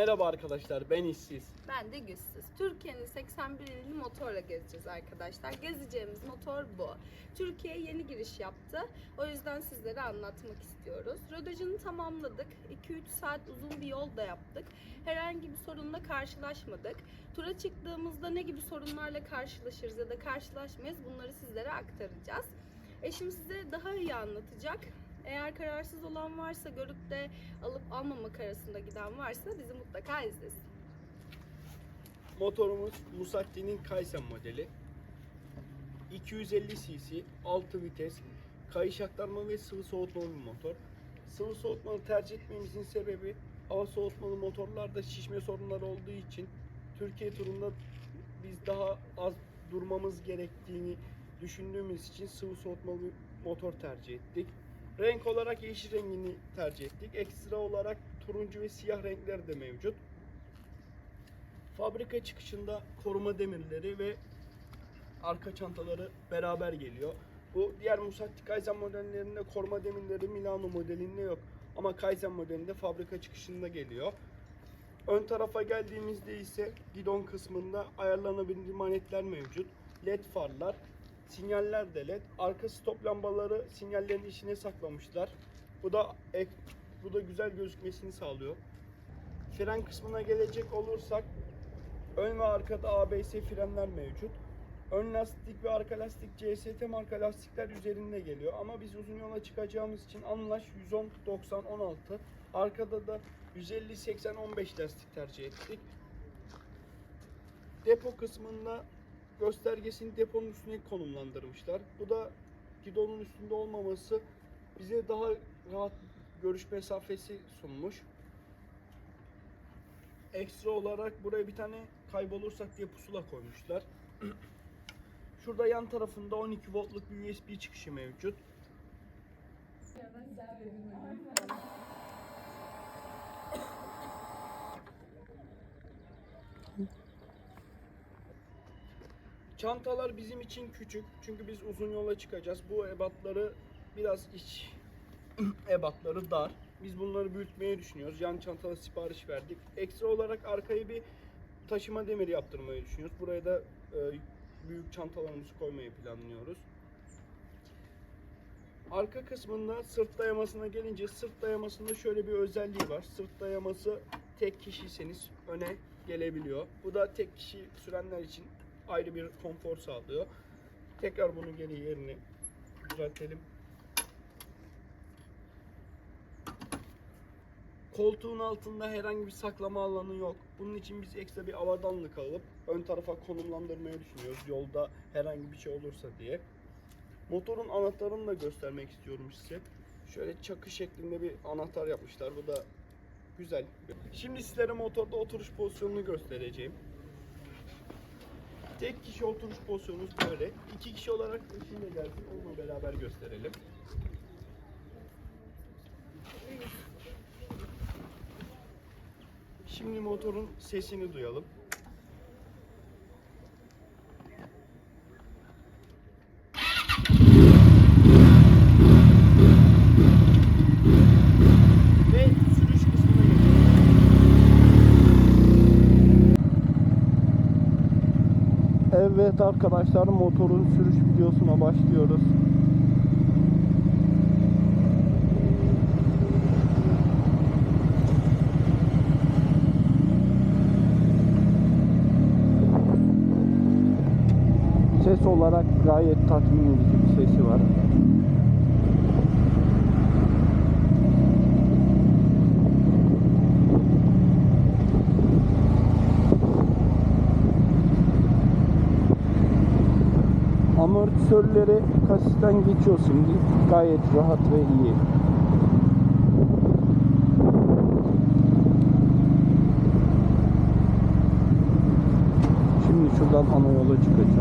Merhaba arkadaşlar, ben işsiz. Ben de güçsüz. Türkiye'nin 81 ilini motorla gezeceğiz arkadaşlar. Gezeceğimiz motor bu. Türkiye yeni giriş yaptı. O yüzden sizlere anlatmak istiyoruz. Rodajını tamamladık. 2-3 saat uzun bir yol da yaptık. Herhangi bir sorunla karşılaşmadık. Tura çıktığımızda ne gibi sorunlarla karşılaşırız ya da karşılaşmayız bunları sizlere aktaracağız. Eşim size daha iyi anlatacak. Eğer kararsız olan varsa görüp de alıp almamak arasında giden varsa bizi mutlaka izlesin. Motorumuz Musatti'nin Kaysen modeli. 250 cc, 6 vites, kayış aktarma ve sıvı soğutmalı bir motor. Sıvı soğutmalı tercih etmemizin sebebi hava soğutmalı motorlarda şişme sorunları olduğu için Türkiye turunda biz daha az durmamız gerektiğini düşündüğümüz için sıvı soğutmalı motor tercih ettik. Renk olarak yeşil rengini tercih ettik. Ekstra olarak turuncu ve siyah renkler de mevcut. Fabrika çıkışında koruma demirleri ve arka çantaları beraber geliyor. Bu diğer Musatti Kaizen modellerinde koruma demirleri Milano modelinde yok. Ama Kaizen modelinde fabrika çıkışında geliyor. Ön tarafa geldiğimizde ise gidon kısmında ayarlanabilir manetler mevcut. LED farlar, sinyaller de LED. Arka stop lambaları sinyallerin içine saklamışlar. Bu da ek, bu da güzel gözükmesini sağlıyor. Fren kısmına gelecek olursak ön ve arkada ABS frenler mevcut. Ön lastik ve arka lastik CST marka lastikler üzerinde geliyor. Ama biz uzun yola çıkacağımız için Anlaş 110 90 16. Arkada da 150 80 15 lastik tercih ettik. Depo kısmında göstergesini deponun üstüne konumlandırmışlar. Bu da gidonun üstünde olmaması bize daha rahat görüş mesafesi sunmuş. Ekstra olarak buraya bir tane kaybolursak diye pusula koymuşlar. Şurada yan tarafında 12 voltluk bir USB çıkışı mevcut. Çantalar bizim için küçük çünkü biz uzun yola çıkacağız. Bu ebatları biraz iç ebatları dar. Biz bunları büyütmeyi düşünüyoruz. Yan çantalı sipariş verdik. Ekstra olarak arkaya bir taşıma demiri yaptırmayı düşünüyoruz. Buraya da e, büyük çantalarımızı koymayı planlıyoruz. Arka kısmında sırt dayamasına gelince sırt dayamasında şöyle bir özelliği var. Sırt dayaması tek kişiyseniz öne gelebiliyor. Bu da tek kişi sürenler için ayrı bir konfor sağlıyor. Tekrar bunu geri yerine düzeltelim. Koltuğun altında herhangi bir saklama alanı yok. Bunun için biz ekstra bir avadanlık alıp ön tarafa konumlandırmayı düşünüyoruz. Yolda herhangi bir şey olursa diye. Motorun anahtarını da göstermek istiyorum size. Şöyle çakı şeklinde bir anahtar yapmışlar. Bu da güzel. Şimdi sizlere motorda oturuş pozisyonunu göstereceğim. Tek kişi oturuş pozisyonumuz böyle. İki kişi olarak eşimle gelsin. Onunla beraber gösterelim. Şimdi motorun sesini duyalım. Ve sürüş kısmına geçelim. Evet arkadaşlar motorun sürüş videosuna başlıyoruz. Ses olarak gayet tatmin edici bir sesi var. Amortisörleri kasisten geçiyor şimdi. Gayet rahat ve iyi. Şimdi şuradan ana yola çıkacağız.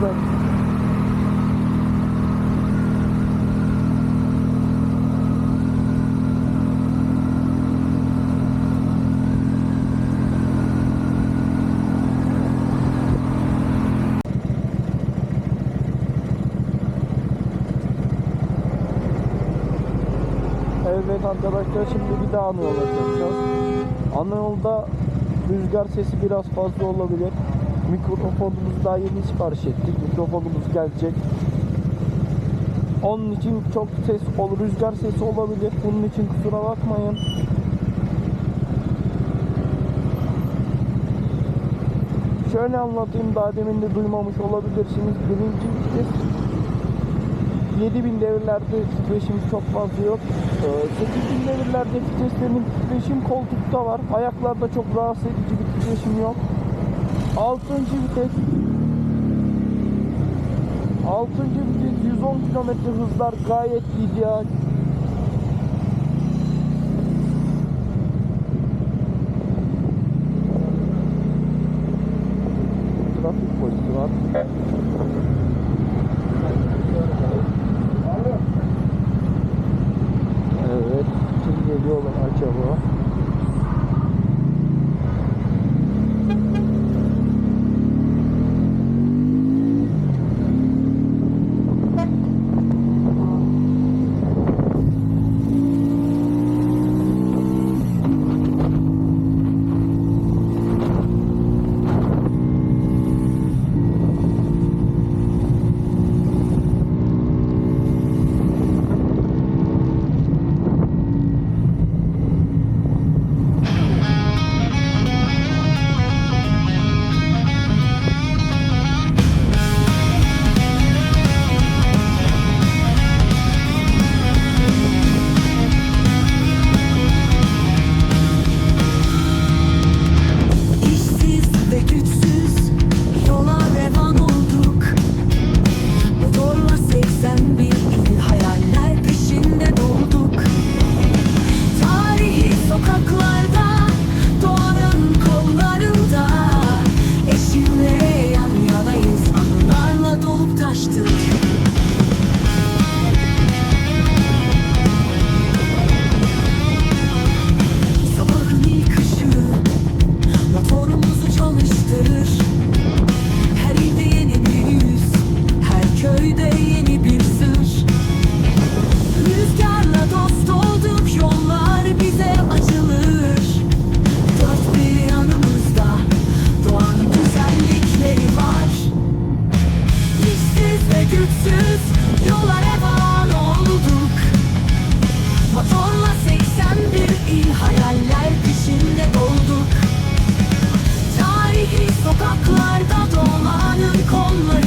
burada. Evet arkadaşlar şimdi bir daha anı Anadolu'ya yapacağız. Anadolu'da rüzgar sesi biraz fazla olabilir. Mikrofonumuzu daha yeni sipariş ettik. Mikrofonumuz gelecek. Onun için çok ses olur, rüzgar sesi olabilir. Bunun için kusura bakmayın. Şöyle anlatayım daha demin de duymamış olabilirsiniz. Birinci vites 7000 devirlerde titreşim çok fazla yok. Ee, 8000 devirlerde titreşim koltukta var. Ayaklarda çok rahatsız edici bir titreşim yok. 6. vites 6. vites 110 km hızlar gayet ideal. Trafik polisi var. Evet, kim geliyor Karda doğanın kolları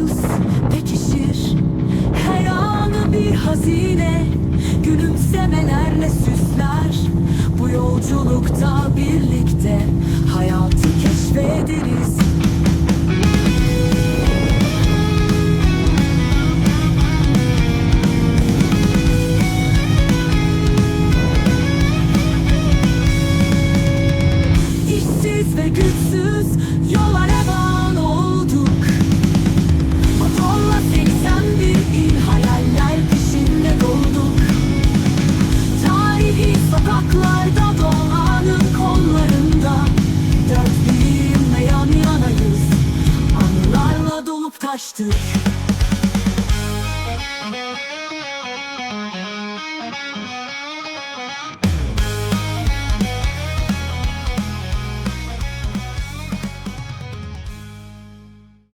yalnız pekişir. Her anı bir hazine Gülümsemelerle süsler. Bu yolculukta birlikte to